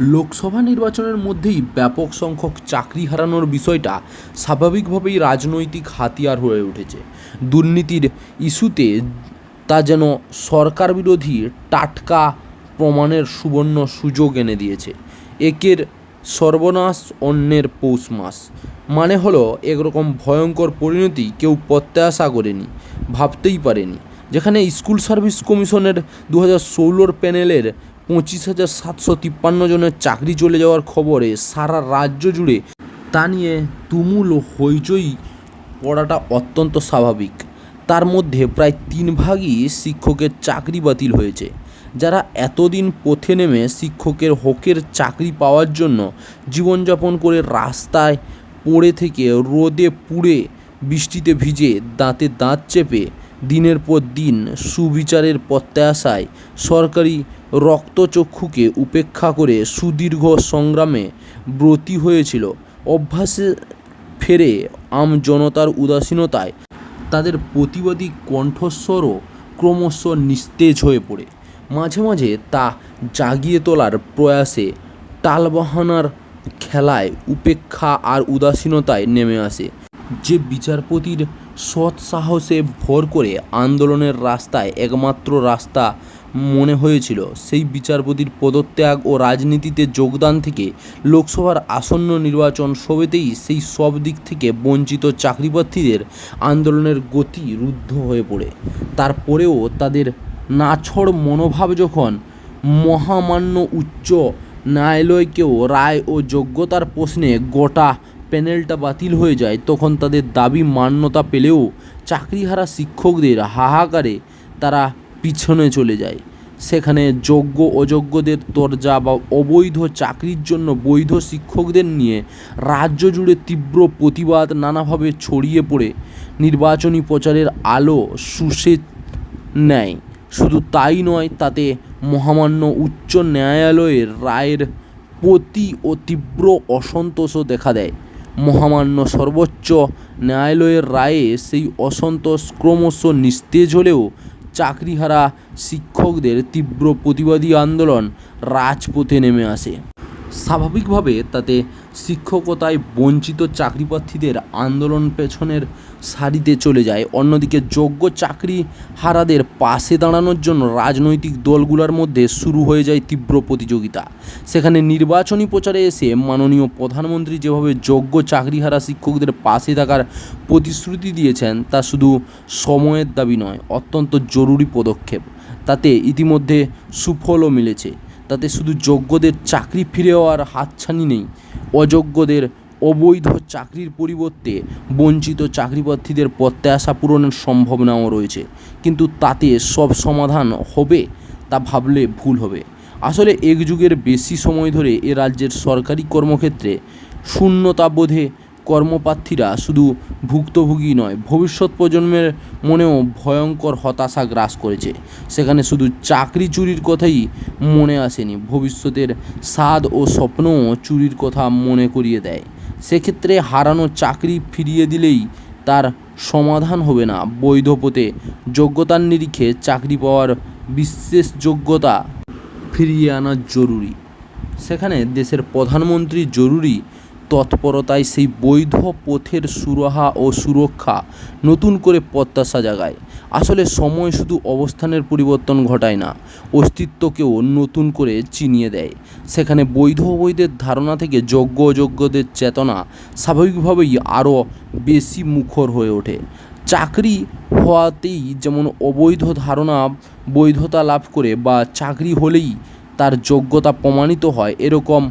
লোকসভা নির্বাচনের মধ্যেই ব্যাপক সংখ্যক চাকরি হারানোর বিষয়টা স্বাভাবিকভাবেই রাজনৈতিক হাতিয়ার হয়ে উঠেছে। দুর্নীতির ইস্যুতে তা যেন সরকার বিরোধী টাটকা প্রমাণের সুবর্ণ সুযোগ এনে দিয়েছে। একের সর্বনাশ, অন্যের পৌষ মাস মানে হলো, একরকম ভয়ঙ্কর পরিণতি কেউ প্রত্যাশা করেনি, ভাবতেই পারেনি। যেখানে স্কুল সার্ভিস কমিশনের দু হাজার ষোলোর প্যানেলের পঁচিশ হাজার সাতশো তিপ্পান্ন জনের চাকরি চলে যাওয়ার খবরে সারা রাজ্য জুড়ে তা নিয়ে তুমুল হইচই পড়াটা অত্যন্ত স্বাভাবিক। তার মধ্যে প্রায় তিন ভাগই শিক্ষকের চাকরি বাতিল হয়েছে। যারা এতদিন পথে নেমে শিক্ষকের হকের চাকরি পাওয়ার জন্য জীবনযাপন করে রাস্তায় পড়ে থেকে রোদে পুড়ে বৃষ্টিতে ভিজে দাঁতে দাঁত চেপে দিনের পর দিন সুবিচারের প্রত্যাশায় সরকারি রক্তচক্ষুকে উপেক্ষা করে সুদীর্ঘ সংগ্রামে ব্রতী হয়েছিল। অভ্যাসে ফেরে আম জনতার উদাসীনতায় তাদের প্রতিবাদী কণ্ঠস্বরও ক্রমশ নিস্তেজ হয়ে পড়ে। মাঝে মাঝে তা জাগিয়ে তোলার প্রয়াসে টালবাহানার খেলায় উপেক্ষা আর উদাসীনতায় নেমে আসে। যে বিচারপতির সৎ সাহসে ভর করে আন্দোলনের রাস্তায় একমাত্র রাস্তা মনে হয়েছিল। সেই বিচারপতির পদত্যাগ ও রাজনীতিতে যোগদান থেকে লোকসভার আসন্ন নির্বাচন সবেতেই সেই সব দিক থেকে বঞ্চিত চাকরিপ্রার্থীদের আন্দোলনের গতি রুদ্ধ হয়ে পড়ে। তারপরেও তাদের নাছড় মনোভাব যখন মহামান্য উচ্চ ন্যায়ালয়কেও রায় ও যোগ্যতার প্রশ্নে গোটা প্যানেলটা বাতিল হয়ে যায়, তখন তাদের দাবি মান্যতা পেলেও চাকরিহারা শিক্ষকদের হাহাকারে তারা পিছনে চলে যায়। সেখানে যোগ্য অযোগ্যদের তরজা বা অবৈধ চাকরির জন্য বৈধ শিক্ষকদের নিয়ে রাজ্য জুড়ে তীব্র প্রতিবাদ নানাভাবে ছড়িয়ে পড়ে। নির্বাচনী প্রচারের আলো শুষে নেয়। শুধু তাই নয়, তাতে মহামান্য উচ্চ ন্যায়ালয়ের রায়ের প্রতি ও তীব্র অসন্তোষও দেখা দেয়। মহামান্য সর্বোচ্চ ন্যায়ালয়ের রায়ে সেই অসন্তোষ ক্রমশ নিস্তেজ হলেও চাকরিহারা শিক্ষকদের তীব্র প্রতিবাদী আন্দোলন রাজপথে নেমে আসে। স্বাভাবিকভাবে তাতে শিক্ষকতায় বঞ্চিত চাকরিপ্রার্থীদের আন্দোলন পেছনের সারিতে চলে যায়। অন্যদিকে যোগ্য চাকরি হারাদের পাশে দাঁড়ানোর জন্য রাজনৈতিক দলগুলোর মধ্যে শুরু হয়ে যায় তীব্র প্রতিযোগিতা। সেখানে নির্বাচনী প্রচারে এসে মাননীয় প্রধানমন্ত্রী যেভাবে যোগ্য চাকরিহারা শিক্ষকদের পাশে থাকার প্রতিশ্রুতি দিয়েছেন, তা শুধু সময়ের দাবি নয়, অত্যন্ত জরুরি পদক্ষেপ। তাতে ইতিমধ্যে সুফলও মিলেছে। তাতে শুধু যোগ্যদের চাকরি ফিরে হওয়ার হাতছানি নেই। অযোগ্যদের অবৈধ চাকরির পরিবর্তে বঞ্চিত চাকরিপ্রার্থীদের প্রত্যাশা পূরণের সম্ভাবনাও রয়েছে। কিন্তু তাতে সব সমাধান হবে তা ভাবলে ভুল হবে। আসলে এক যুগের বেশি সময় ধরে এ রাজ্যের সরকারি কর্মক্ষেত্রে শূন্যতাবোধে কর্মপ্রার্থীরা শুধু ভুক্তভোগী নয়, ভবিষ্যৎ প্রজন্মের মনেও ভয়ঙ্কর হতাশা গ্রাস করেছে। সেখানে শুধু চাকরি চুরির কথাই মনে আসেনি, ভবিষ্যতের স্বাদ ও স্বপ্নও চুরির কথা মনে করিয়ে দেয়। সেক্ষেত্রে হারানো চাকরি ফিরিয়ে দিলেই তার সমাধান হবে না। বৈধ পথে যোগ্যতার নিরিখে চাকরি পাওয়ার বিশেষ যোগ্যতা ফিরিয়ে আনা জরুরি। সেখানে দেশের প্রধানমন্ত্রী জরুরি তৎপরতায় সেই বৈধ পথের সুরাহা ও সুরক্ষা নতুন করে প্রত্যাশা জাগায়। আসলে সময় শুধু অবস্থানের পরিবর্তন ঘটায় না, অস্তিত্বকেও নতুন করে চিনিয়ে দেয়। সেখানে বৈধ অবৈধের ধারণা থেকে যোগ্য অযোগ্যদের চেতনা স্বাভাবিকভাবেই আরও বেশি মুখর হয়ে ওঠে। চাকরি হওয়াতেই যেমন অবৈধ ধারণা বৈধতা লাভ করে বা চাকরি হলেই তার যোগ্যতা প্রমাণিত হয়, এরকম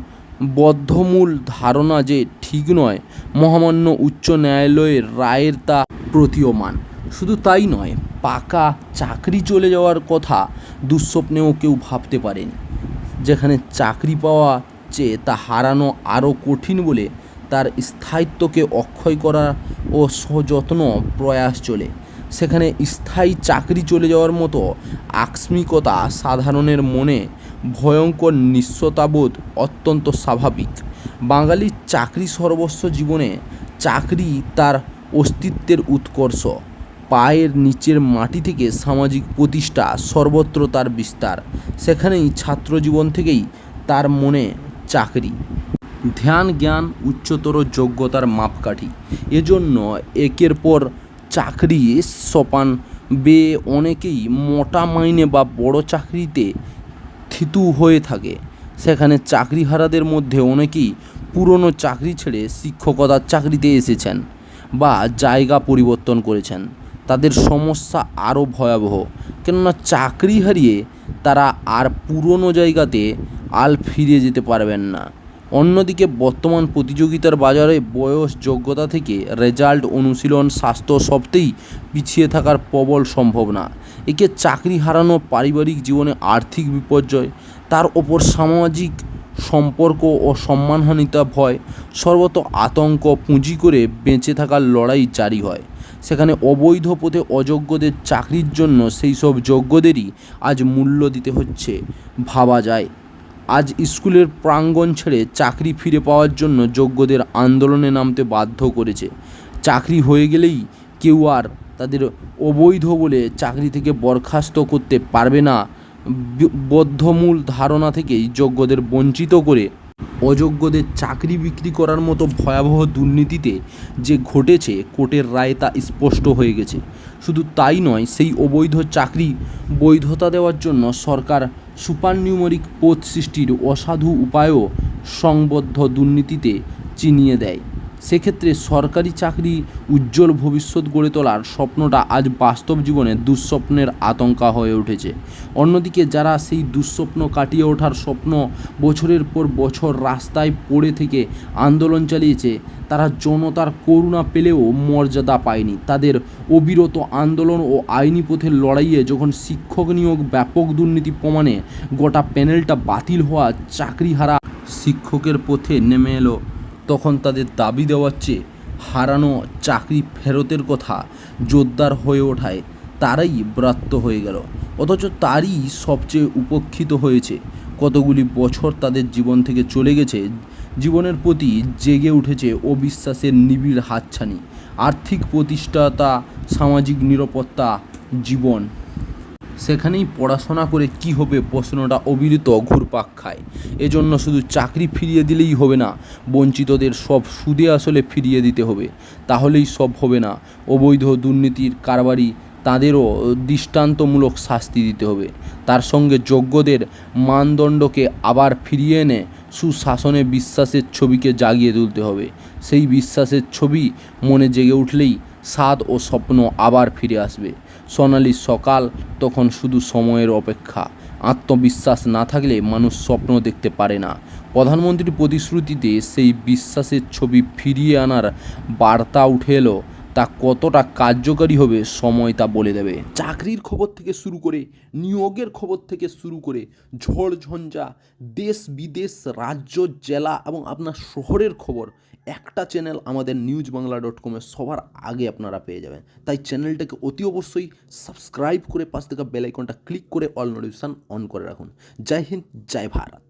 বদ্ধমূল ধারণা যে ঠিক নয়, মহামান্য উচ্চ ন্যায়ালয়ের রায়ের তা প্রতীয়মান। শুধু তাই নয়, পাকা চাকরি চলে যাওয়ার কথা দুঃস্বপ্নেও কেউ ভাবতে পারেনি। যেখানে চাকরি পাওয়া চেয়ে তা হারানো আরও কঠিন বলে তার স্থায়িত্বকে অক্ষয় করা ও সযত্ন প্রয়াস চলে। সেখানে স্থায়ী চাকরি চলে যাওয়ার মতো আকস্মিকতা সাধারণের মনে ভয়ঙ্কর নিঃস্বতাবোধ অত্যন্ত স্বাভাবিক। বাঙালির চাকরি সর্বস্ব জীবনে চাকরি তার অস্তিত্বের উৎকর্ষ। পায়ের নিচের মাটি থেকে সামাজিক প্রতিষ্ঠা সর্বত্র তার বিস্তার। সেখানেই ছাত্রজীবন থেকেই তার মনে চাকরি। ধ্যান, জ্ঞান, উচ্চতর যোগ্যতার মাপকাঠি। এজন্য একের পর চাকরি সোপান। বেয়ে অনেকেই মোটা মাইনে বা বড় চাকরিতে থিতু হয়ে থাকে। সেখানে চাকরিহারাদের মধ্যে অনেকেই পুরনো চাকরি ছেড়ে শিক্ষকতার চাকরিতে এসেছেন বা জায়গা পরিবর্তন করেছেন। তাদের সমস্যা আরও ভয়াবহ। কেননা চাকরি হারিয়ে তারা আর পুরনো জায়গাতে আল ফিরে যেতে পারবেন না। অন্যদিকে বর্তমান প্রতিযোগিতার বাজারে বয়স, যোগ্যতা থেকে রেজাল্ট, অনুশীলন, স্বাস্থ্য সবতেই পিছিয়ে থাকার প্রবল সম্ভাবনা। একে চাকরি হারানো পারিবারিক জীবনে আর্থিক বিপর্যয়, তার ওপর সামাজিক সম্পর্ক ও সম্মানহানিতা ভয় সর্বত আতঙ্ক পুঁজি করে বেঁচে থাকার লড়াই জারি হয়। সেখানে অবৈধ পথে অযোগ্যদের চাকরির জন্য সেই সব যোগ্যদেরই আজ মূল্য দিতে হচ্ছে। ভাবা যায়, আজ স্কুলের প্রাঙ্গণ ছেড়ে চাকরি ফিরে পাওয়ার জন্য যোগ্যদের আন্দোলনে নামতে বাধ্য করেছে। চাকরি হয়ে গেলেই কেউ আর তাদের অবৈধ বলে চাকরি থেকে বরখাস্ত করতে পারবে না। বদ্ধমূল ধারণা থেকেই যোগ্যদের বঞ্চিত করে অযোগ্যদের চাকরি বিক্রি করার মতো ভয়াবহ দুর্নীতিতে যে ঘটেছে, কোর্টের রায় তা স্পষ্ট হয়ে গেছে। শুধু তাই নয়, সেই অবৈধ চাকরি বৈধতা দেওয়ার জন্য সরকার সুপার নিউমরিক পদ সৃষ্টির অসাধু উপায়ও সংবদ্ধ দুর্নীতিতে চিনিয়ে দেয়। সেক্ষেত্রে সরকারি চাকরি উজ্জ্বল ভবিষ্যৎ গড়ে তোলার স্বপ্নটা আজ বাস্তব জীবনে দুঃস্বপ্নের আতঙ্কা হয়ে উঠেছে। অন্যদিকে যারা সেই দুঃস্বপ্ন কাটিয়ে ওঠার স্বপ্ন বছরের পর বছর রাস্তায় পড়ে থেকে আন্দোলন চালিয়েছে, তারা জনতার করুণা পেলেও মর্যাদা পায়নি। তাদের অবিরত আন্দোলন ও আইনি পথের লড়াইয়ে যখন শিক্ষক নিয়োগ ব্যাপক দুর্নীতি প্রমাণে গোটা প্যানেলটা বাতিল হওয়া চাকরি হারা শিক্ষকের পথে নেমে এলো। তখন তাদের দাবি দেওয়ার চেয়ে হারানো চাকরি ফেরতের কথা জোরদার হয়ে ওঠায়, তারাই ব্রাত্য হয়ে গেল। অথচ তারই সবচেয়ে উপেক্ষিত হয়েছে, কতগুলি বছর তাদের জীবন থেকে চলে গেছে, জীবনের প্রতি জেগে উঠেছে অবিশ্বাসের নিবিড় হাতছানি, আর্থিক প্রতিষ্ঠাতা, সামাজিক নিরাপত্তা, জীবন। সেখানেই পড়াশোনা করে কি হবে প্রশ্নটা অবিরত ঘুরপাক খায়। এজন্য শুধু চাকরি ফিরিয়ে দিলেই হবে না, বঞ্চিতদের সব সুদে আসলে ফিরিয়ে দিতে হবে। তাহলেই সব হবে না। অবৈধ দুর্নীতির কারবারি তাদেরও দৃষ্টান্তমূলক শাস্তি দিতে হবে। তার সঙ্গে যোগ্যদের মানদণ্ডকে আবার ফিরিয়ে এনে সুশাসনে বিশ্বাসের ছবিকে জাগিয়ে তুলতে হবে। সেই বিশ্বাসের ছবি মনে জেগে উঠলেই স্বাদ ও স্বপ্ন আবার ফিরে আসবে। সোনালি সকাল, তখন শুধু সময়ের অপেক্ষা। আত্মবিশ্বাস না থাকলে মানুষ স্বপ্ন দেখতে পারে না। প্রধানমন্ত্রীর প্রতিশ্রুতিতে সেই বিশ্বাসের ছবি ফিরিয়ে আনার বার্তা উঠে এলো। তা কতটা কার্যকারী হবে সময় তা বলে দেবে। চাকরির খবর থেকে শুরু করে, নিয়োগের খবর থেকে শুরু করে, ঝড় ঝঞ্ঝা, দেশ বিদেশ, রাজ্য, জেলা এবং আপনার শহরের খবর, একটা চ্যানেল আমাদের নিউজ বাংলা ডট কমে সবার আগে আপনারা পেয়ে যাবেন। তাই চ্যানেলটাকে অতি অবশ্যই সাবস্ক্রাইব করে পাশ থেকে বেল আইকনটা ক্লিক করে অল নোটিফিকেশান অন করে রাখুন। জয় হিন্দ, জয় ভারত।